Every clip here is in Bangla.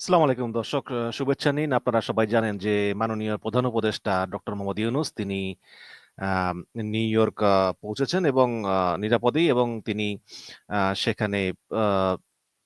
আসসালামু আলাইকুম দর্শক শুভেচ্ছা নিন। আপনারা সবাই জানেন যে মাননীয় প্রধান উপদেষ্টা ডক্টর মোহাম্মদ ইউনূস তিনি নিউ ইয়র্ক পৌঁছেছেন এবং নিরাপদেই এবং তিনি সেখানে ছয়জন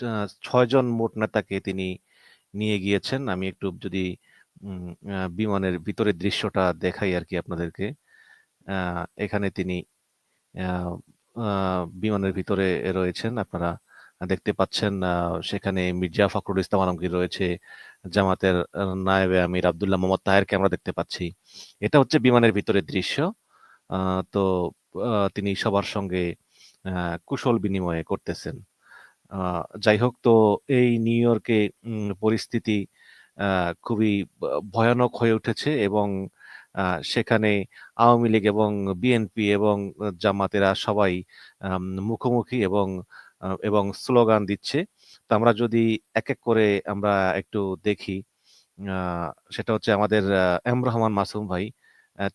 টা ৬ জন মোট নেতাকে তিনি নিয়ে গিয়েছেন। আমি একটু যদি বিমানের ভিতরের দৃশ্যটা দেখাই আর কি আপনাদেরকে। এখানে তিনি বিমানের ভিতরে রয়েছেন। আপনারা দেখতে পাচ্ছেন সেখানে মির্জা ফখরুল ইসলাম আলমগীর রয়েছে, জামাতের নায়েবে আমির আব্দুল্লাহ মোহাম্মদ তাহেরকে আমরা দেখতে পাচ্ছি। এটা হচ্ছে বিমানের ভিতরের দৃশ্য। তো তিনি সবার সঙ্গে কুশল বিনিময় করতেছেন। যাই হোক তো এই নিউ ইয়র্কে পরিস্থিতি খুবই ভয়ানক হয়ে উঠেছে এবং সেখানে আওয়ামী লীগ এবং বিএনপি এবং জামাতেরা সবাই মুখোমুখি এবং এবং স্লোগান দিচ্ছে। তো আমরা যদি এক, এক করে আমরা একটু দেখি সেটা হচ্ছে আমাদের এম রহমান মাসুম ভাই।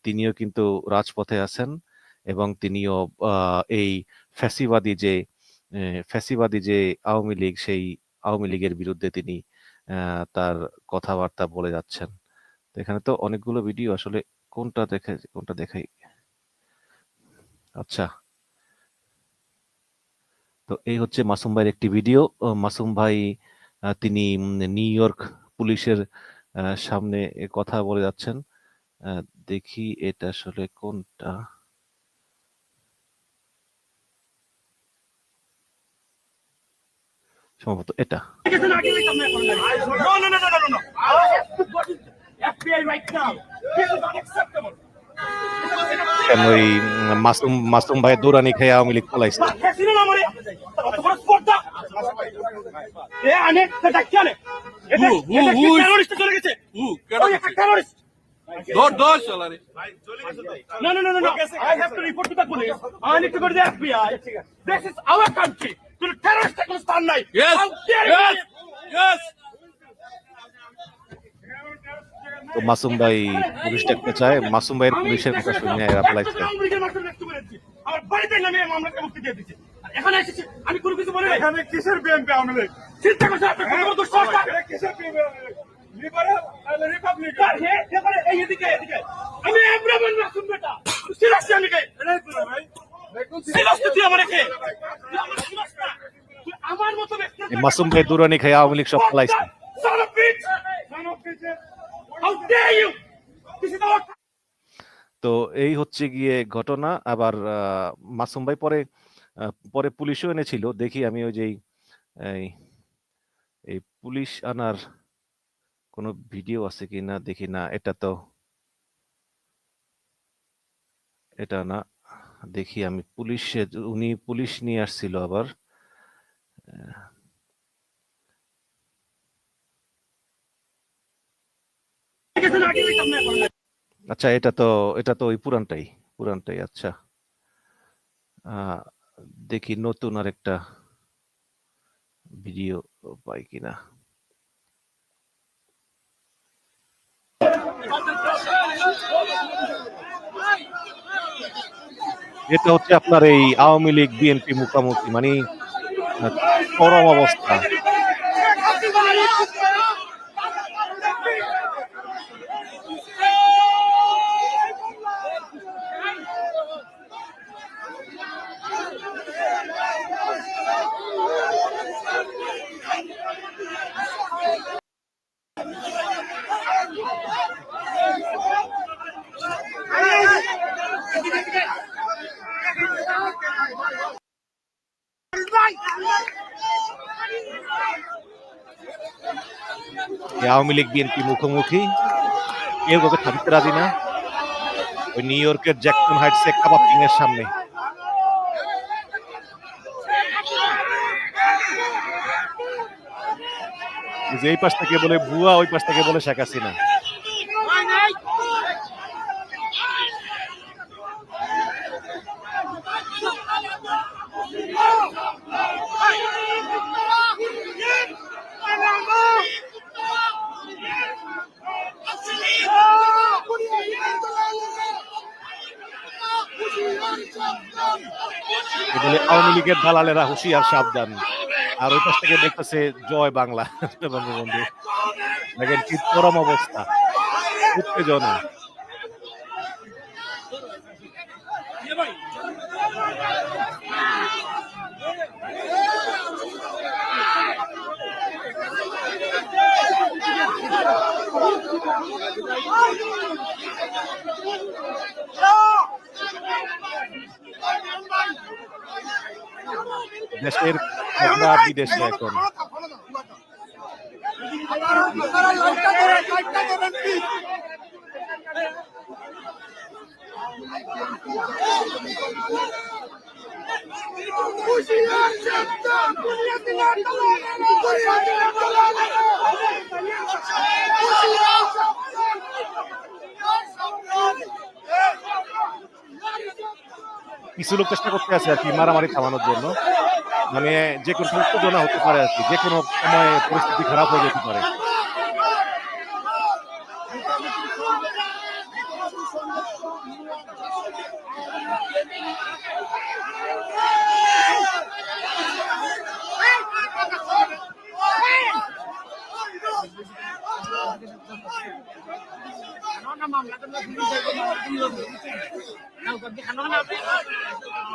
তিনিও কিন্তু রাজপথে আছেন এবং তিনিও এই ফ্যাসিবাদী যে ফ্যাসিবাদী যে আওয়ামী লীগ সেই আওয়ামী লীগের বিরুদ্ধে তিনি তার কথাবার্তা বলে যাচ্ছেন। তো এখানে তো অনেকগুলো ভিডিও আসলে কোনটা দেখে কোনটা দেখাই? আচ্ছা। তো এই হচ্ছে মাসুম ভাইয়ের একটি ভিডিও। মাসুম ভাই তিনি নিউ ইয়র্ক পুলিশের সামনে কথা বলে যাচ্ছেন। দেখি এটা আসলে কোনটা? সম্ভবত এটা। FBI right now. This is unacceptable. কেন ওই মাসুম মাসুম ভাইয়ের দৌড়ানি খেয়ে Awami League terrorist terrorist. FBI. This is our country. terrorist এর কোনো স্থান নাই। Yes, yes, yes. তো মাসুম ভাই পুলিশ ডাকতে চায়। মাসুম ভাইয়ের পুলিশের কথা শুনে। আমার বাড়িতে নামিয়ে মামলাটা মুক্তি দিয়ে দিচ্ছে। এখানে এসেছি আমি কোনো কিছু বলি এখানে কিসের বিএনপি আওয়ামী চিন্তা করছে আপনার কত দুঃসাহস? কিসের বিএনপি আওয়ামী লিবারেল আর রিপাবলিক স্যার, হে, এখানে এই এদিকে, এদিকে। আমি এব্রাহিম মাসুম বেটা। সিরাজকে আমি কে? ভাই সিরাজকে তুই আমার কে? আমার সিরাজ না। তুই আমার মতো ব্যক্তি মাসুম ভাই দৌড়ানি খেয়ে আওয়ামী লীগ সব পলাইছে। Son of bitch! son of bitch How dare you? This is our তো এই হচ্ছে গিয়ে ঘটনা। আবার আ মাসুম ভাই পরে পরে পুলিশও এনেছিল। দেখি আমি ওই যেই এই পুলিশ আনার কোনো ভিডিও আছে কিনা দেখি না এটা তো এটা না। দেখি আমি পুলিশে উনি পুলিশ নিয়ে আসছিল আবার। আচ্ছা এটা তো এটা তো ওই পুরানটাই, পুরানটাই আচ্ছা। দেখি নতুন আর একটা ভিডিও পাই কিনা। এটা হচ্ছে আপনার এই আওয়ামী লীগ বিএনপি মুখামুখি মানে চরম অবস্থা। আওয়ামী লীগ, বিএনপি মুখোমুখি। কেউ কাউকে থামতে রাজি না। ওই নিউ ইয়র্কের জ্যাকসন হাইটসে কাবাব কিং এর সামনে। যে এই পাশ থেকে বলে বুয়া ওই পাশ থেকে বলে শেখ হাসিনা। লীগের দালালেরা হুঁশিয়ার, সাবধান। আর ওই পাশ থেকে দেখতেছে জয় বাংলা, বঙ্গবন্ধু। দেখেন কি চরম অবস্থা। উত্তেজনা। দেশের খেলা বিদেশে এখন। কিছু লোক চেষ্টা করতে আছে আর কি মারামারি থামানোর জন্য। মানে যে কোনো উত্তেজনা হতে পারে আর কি, যে কোনো সময় পরিস্থিতি খারাপ হয়ে যেতে পারে।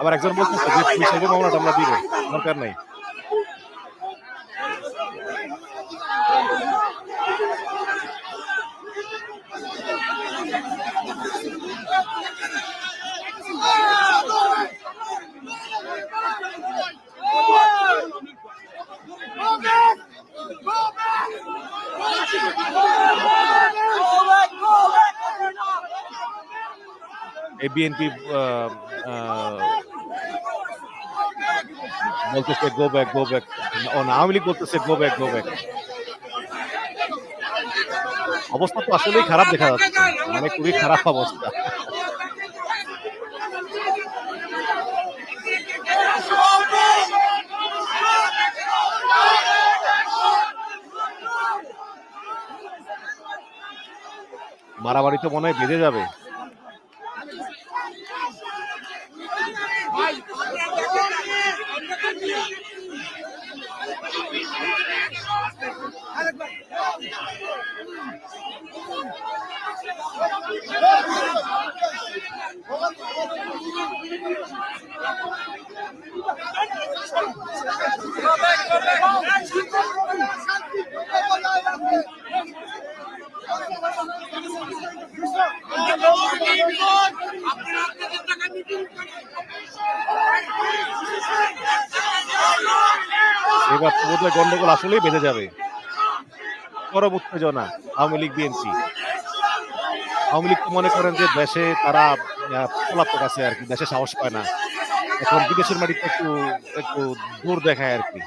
আবার একজন বলতেছে যে পুলিশ আমরা দিব দরকার নাই। বিএনপি বলতেছে go back go back Awami League বলতেছে গো ব্যাক গো ব্যাক অবস্থা তো আসলেই খারাপ দেখা যাচ্ছে। মানে খুবই খারাপ অবস্থা। মারামারি তো মনে হয় বেঁধে যাবে। গন্ডগোল আসলেই বেঁধে যাবে। চরম উত্তেজনা, আওয়ামী লীগ, বিএনপি। আওয়ামী লীগ তো মনে করেন যে দেশে তারা পলাতক আছে আর কি, দেশে সাহস পায় না। এখন বিদেশের মাটিতে একটু একটু দূর দেখায় আর কি।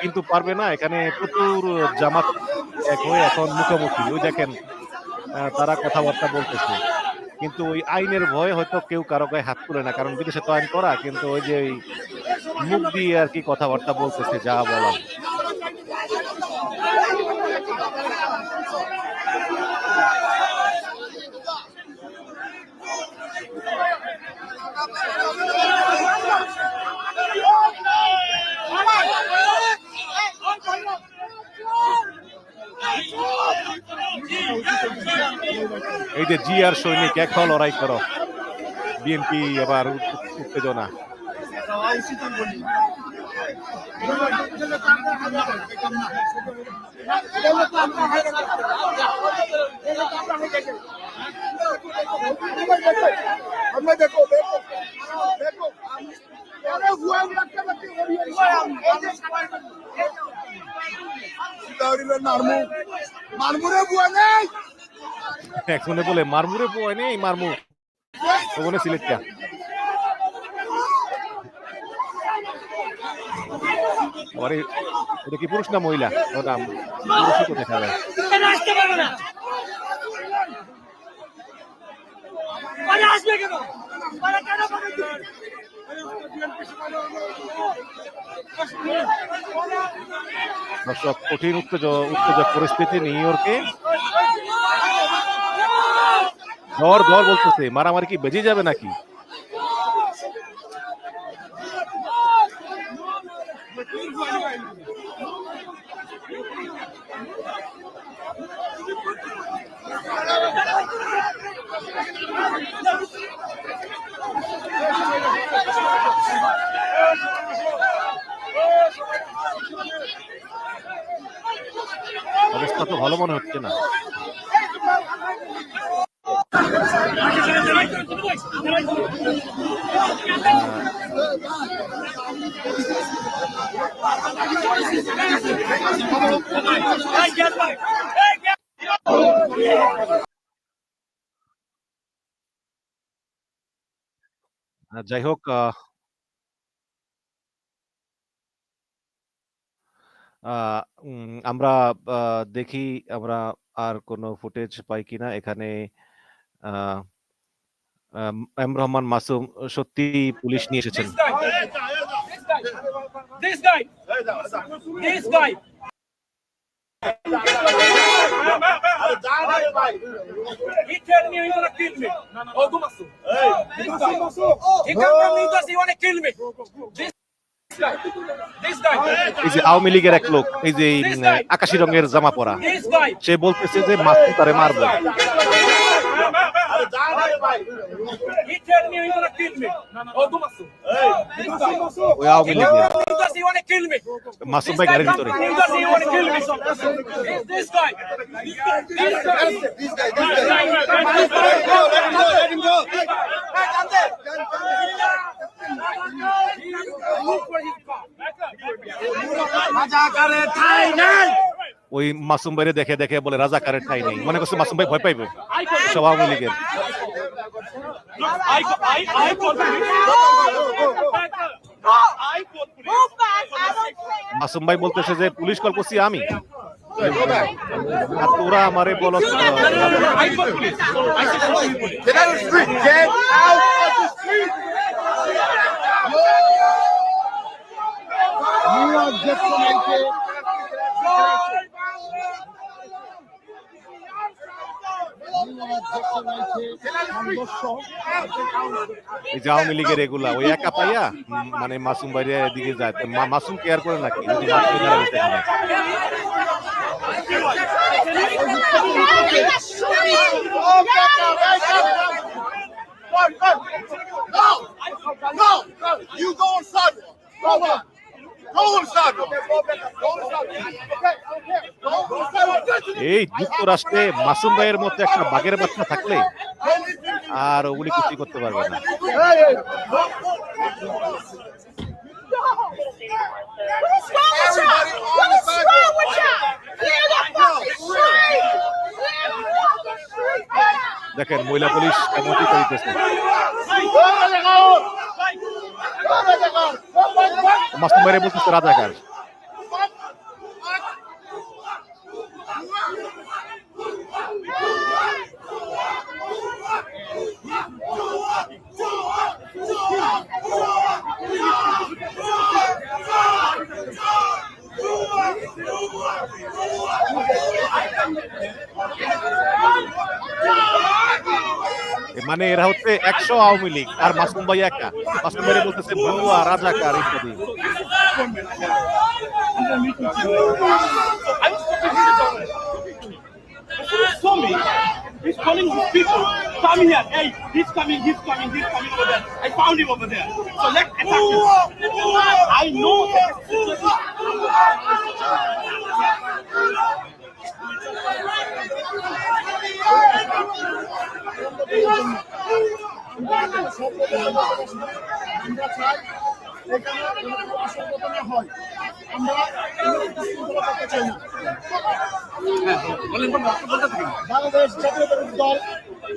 কিন্তু পারবে না, এখানে প্রচুর জামাত এক হয়ে এখন মুখোমুখি। ওই দেখেন তারা কথাবার্তা বলতেছে। কিন্তু ওই আইনের ভয়ে হয়তো কেউ কারও গায়ে হাত তুলে না, কারণ বিদেশে তো আইন করা, কিন্তু ওই যে মুখ দিয়ে আর কি কথাবার্তা বলতেছে, যা বলার। যে জি আর সৈনিক এক হল লড়াই করো। বিএনপি আবার উত্তেজনা। মারমুরে বুয়া নেই। একজনে বলে মারমুরে পোয় নেই মারমু? ওখানে সিলেটটা আবার এটা কি পুরুষ না মহিলা? ও নাম পুরুষই তো দেখা যায়? দর্শক কঠিন উত্তেজক উত্তেজক পরিস্থিতি নিউ ইয়র্কে। ধর ধর বলতেছে মারামারি কি বেজে যাবে নাকি? অবস্থা তো ভালো মনে হচ্ছে না। যাই হোক আহ, আহ, উম, আমরা আহ, দেখি আমরা আর কোনো ফুটেজ পাই কিনা এখানে আহ, আহ, এম রহমান মাসুম সত্যি পুলিশ নিয়ে এসেছেন This guy! This guy! He told এই যে আওয়ামী লীগের এক লোক, এই যে আকাশি রঙের জামা পরা, সে বলতেছে যে মাসুম তারে মারবো। Wanna kill me. মাসুম ভাই গাড়ির ভিতরে from me because he ওই মাসুম ভাইরে দেখে দেখে বলে রাজা কারের ঠাই নেই। মনে করছে মাসুম ভাই ভয় পাইবে। সভাপতি লীগের। মাসুম ভাই বলতেছে যে, পুলিশ কল করছি আমি। তোরা আমারে বল এই যে আওয়ামী লীগের এগুলা ওই একা পাইয়া উম, মানে মাসুম বাইরে দিকে যায় তো মা- মাসুম কেয়ার করে নাকি যদি মাসুম মারা গেছে এখানে। Oh, get out, hey, get out. Run, run. No, no, no. You go on sidewalk. Go on. Go on sidewalk. Go on sidewalk. এই যুক্তরাষ্ট্রে মাসুম ভাইয়ের মধ্যে একটা বাঘের বাচ্চা থাকলে আর উনি কিছুই করতে পারবে না। দেখেন, মহিলা পুলিশ কমতি করিতেছে। মাসুম ভাইয়ের মতো রাজাকার। মানে এরা হচ্ছে একশো আওয়ামী লীগ, আর মাসুম ভাই একা। মাসুম ভাই বলতেছে বড়ুয়া রাজাকার ইত্যাদি। He's হয় আমরা কোনো বিশৃঙ্খলা করতে চাই না বাংলাদেশ জাতীয়তাবাদী দল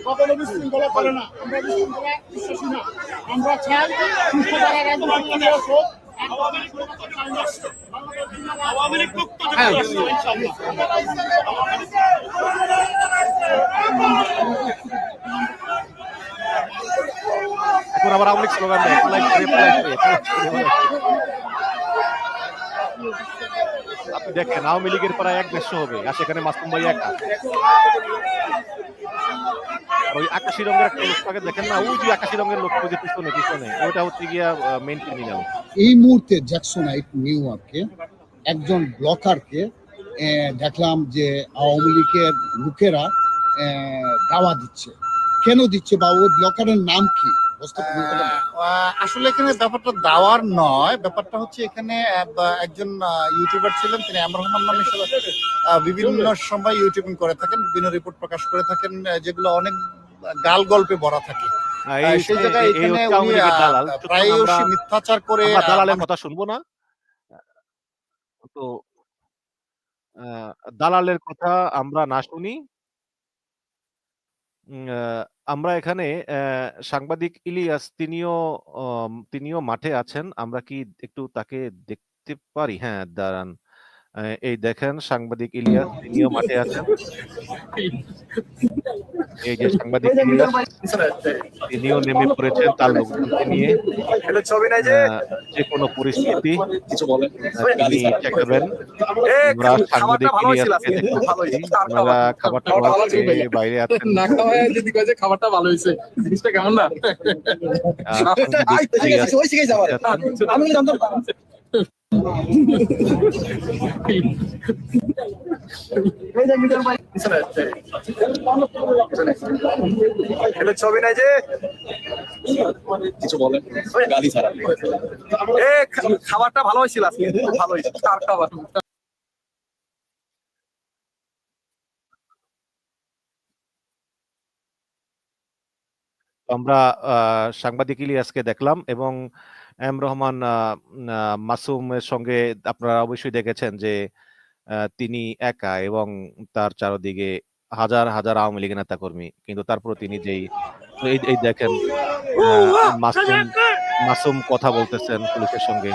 কখনো বিশৃঙ্খলা করে না আমরা বিশৃঙ্খলা বিশ্বাসী না আমরা চাই সুস্থ রাজনীতি আওয়ামী লীগ মুক্ত। এখন আবার আওয়ামী লীগ স্লোগান দেয় দেখেন, আওয়ামী লীগের প্রায় এক দেড়শো হবে, আর সেখানে মাসুম ভাই একা। ওই আকাশি রঙের একটা লোকটাকে দেখেন না, ওই যে আকাশি রঙের লোক যে পিছনে পিছনে, ওইটা হচ্ছে গিয়া মেইন ক্রিমিনাল এই মুহূর্তে জ্যাকসোনাইট নিউ ইয়র্কে একজন ব্লকারকে দেখলাম যে আওয়ামী লীগের লোকেরা দাওয়া দিচ্ছে। কেন দিচ্ছে বা ওই ব্লকারের নাম কি? আসলে এখানে ব্যাপারটা দাওয়ার নয় ব্যাপারটা হচ্ছে এখানে আহ, একজন ইউটিউবার ছিলেন তিনি আমর রহমান নামে আহ, বিভিন্ন সময় ইউটিউবিং করে থাকেন বিভিন্ন রিপোর্ট প্রকাশ করে থাকেন যেগুলো অনেক গাল গল্পে ভরা থাকে। সেই জায়গায় এখানে প্রায়শই মিথ্যাচার করে দালালের কথা শুনব না। তো আহ, দালালের কথা আমরা না শুনি। উম, আহ, আমরা এখানে সাংবাদিক ইলিয়াস তিনিও তিনিও মাঠে আছেন। আমরা কি একটু তাকে দেখতে পারি? হ্যাঁ দাঁড়ান। এই দেখেন সাংবাদিক ইলিয়াস তিনিও মাঠে আছেন। এই যে সাংবাদিক ইলিয়াস তিনিও নেমে পড়েছেন তার লোকজনকে নিয়ে। যে কোনো পরিস্থিতি তিনি আমরা সাংবাদিক ইলিয়াসকে দেখতে পাচ্ছি। ওনারা খাবারটা খাওয়া খেয়ে বাইরে আছেন। না খাওয়ায় যদি কয় যে খাবারটা ভালো হয়েছে জিনিসটা কেমন না? আহ, সাংবাদিক ছবি নাই যে? কিছু বলেন। গালি ছাড়া। এ খাবারটা ভালো হয়েছিল আজকে। ভালো হয়েছে। খাবার। আমরা সাংবাদিক ইলিয়াসকে দেখলাম এবং এম রহমান মাসুমের সঙ্গে আপনারা অবশ্যই দেখেছেন যে তিনি একা এবং তার চারদিকে হাজার হাজার আওয়ামী লীগের নেতা কর্মী কিন্তু তারপরে তিনি যেই এই দেখেন মাসুম মাসুম কথা বলতেছেন পুলিশের সঙ্গে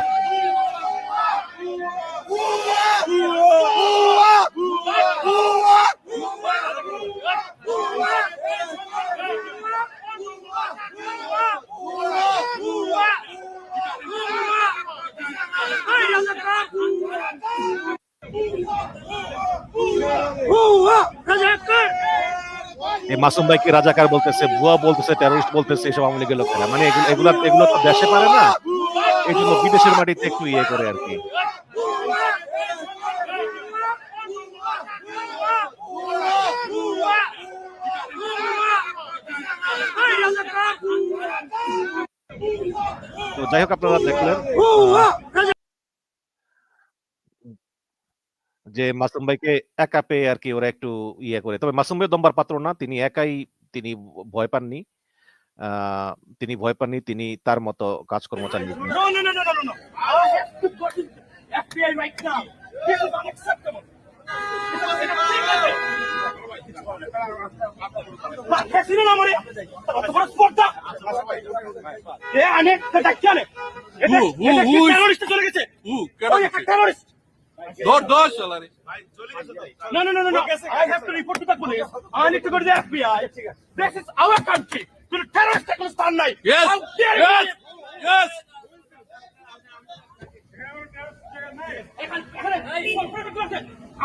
মাসুম ভাইকে রাজাকার বলতেছে, ভুয়া বলতেছে টেরোরিস্ট বলতেছে, এসব আওয়ামী লীগের লোকেরা। মানে এগুলো এগুলো তো দেশে পারে না। এই জন্য বিদেশের মাটিতে একটু ইয়ে করে আর কি। তো যাই হোক আপনারা দেখলেন যে মাসুম ভাইকে একা পেয়ে আর কি ওরা একটু ইয়ে করে তবে মাসুম ভাই দম্বার পাত্র না তিনি একাই তিনি ভয় পাননি তিনি ভয় পাননি তিনি তার মতো কাজকর্ম চালিয়ে গেছেন। No, no, no, no, no, no, no. I have to go to FBI right now. This is unacceptable. This is unacceptable. বাহ, খেয়েছিল না আমারে? অত বড় স্পর্ধা? স্থান নাই।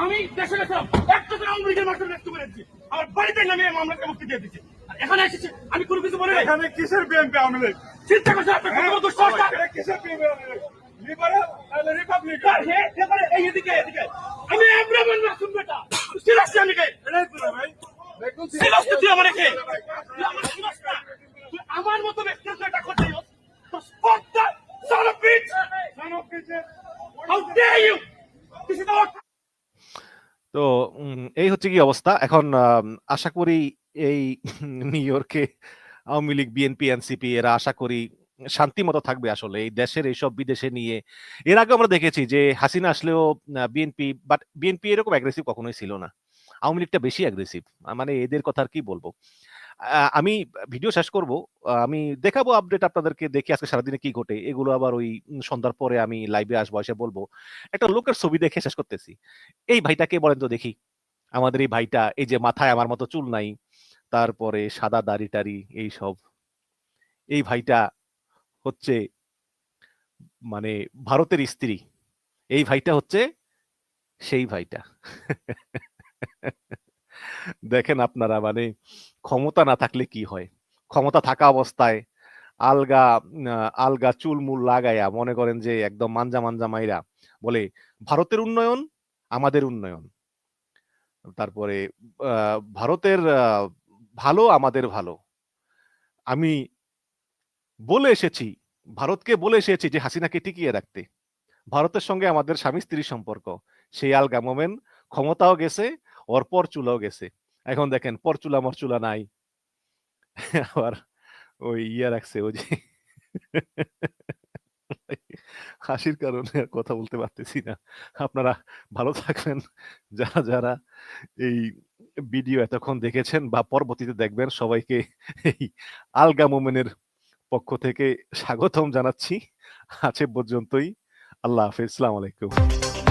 আমি দেখে গেছিলাম। একটা রাউন্ড রিজের মাত্র বাড়িতে নামিয়ে মামলাকে মুক্তি দিয়ে দিচ্ছি এখানে এসেছি। আমি কোনো কিছু বলি এখানে কিসের বিএনপি আওয়ামী লীগ? চিন্তা আপনার কত বড় দুঃসাহসটা? কিসের বিএনপি আওয়ামী লীগ? লিবারেল নাহলে রিপাবলিক স্যার, হে, এখানে এই এদিকে এদিকে। আমি এমরামান মাসুম বেটা। সিরাজকে আমি কে? ভাই দেখুন তুই আমার কে? আমার সিরাজ না। তুই আমার মতো ব্যক্তির এটা করতে তো স্পর্ধা son of bitch! Son of bitches. how dare you! this is our তো উম, এই হচ্ছে কি অবস্থা। এখন আশা করি এই নিউ ইয়র্কে আওয়ামী লীগ বিএনপি এনসিপি এরা আশা করি শান্তি মতো থাকবে আসলে। এই দেশের, এইসব বিদেশে নিয়ে। এর আগে আমরা দেখেছি যে হাসিনা আসলেও বিএনপি বাট বিএনপি এরকম অ্যাগ্রেসিভ কখনোই ছিল না। আওয়ামী লীগটা বেশি অ্যাগ্রেসিভ মানে এদের কথা আর কি বলব? আমি ভিডিও শেষ করব আমি দেখাবো আপডেট আপনাদেরকে, দেখি আজকে সারাদিনে কি ঘটে। এগুলো আবার ওই সন্ধ্যার পরে আমি লাইভে আসব, এসে বলব। একটা লোকের ছবি দেখে শেষ করতেছি। এই ভাইটাকে বলেন তো দেখি। আমাদের এই ভাইটা, এই যে মাথায় আমার মতো চুল নাই তারপরে সাদা দাড়ি টাড়ি এই সব এই ভাইটা হচ্ছে মানে ভারতের স্ত্রী। এই ভাইটা হচ্ছে সেই ভাইটা। দেখেন আপনারা মানে ক্ষমতা না থাকলে কি হয়? ক্ষমতা থাকা অবস্থায় আলগা আলগা চুলমুল লাগায়া মনে করেন যে একদম মাঞ্জা মাঞ্জা মাইরা বলে, ভারতের উন্নয়ন আমাদের উন্নয়ন। তারপরে ভারতের ভালো, আমাদের ভালো। আমি বলে এসেছি, ভারতকে বলে এসেছি যে হাসিনাকে টিকিয়ে রাখতে। ভারতের সঙ্গে আমাদের স্বামী স্ত্রীর সম্পর্ক। সেই আলগা মোমেন ক্ষমতাও গেছে, ওর পর চুলাও গেছে। এখন দেখেন পর চুলা মর চুলা নাই। আবার ওই ইয়া রাখছে, ওই যে হাসির কারণে কথা বলতে পারতেছি না। আপনারা ভালো থাকবেন। যারা যারা এই ভিডিও এতক্ষণ দেখেছেন বা পরবর্তীতে দেখবেন, সবাইকে এই আলগা মোমেনের পক্ষ থেকে স্বাগতম জানাচ্ছি। আছে পর্যন্তই। আল্লাহ হাফিজ। আলাইকুম।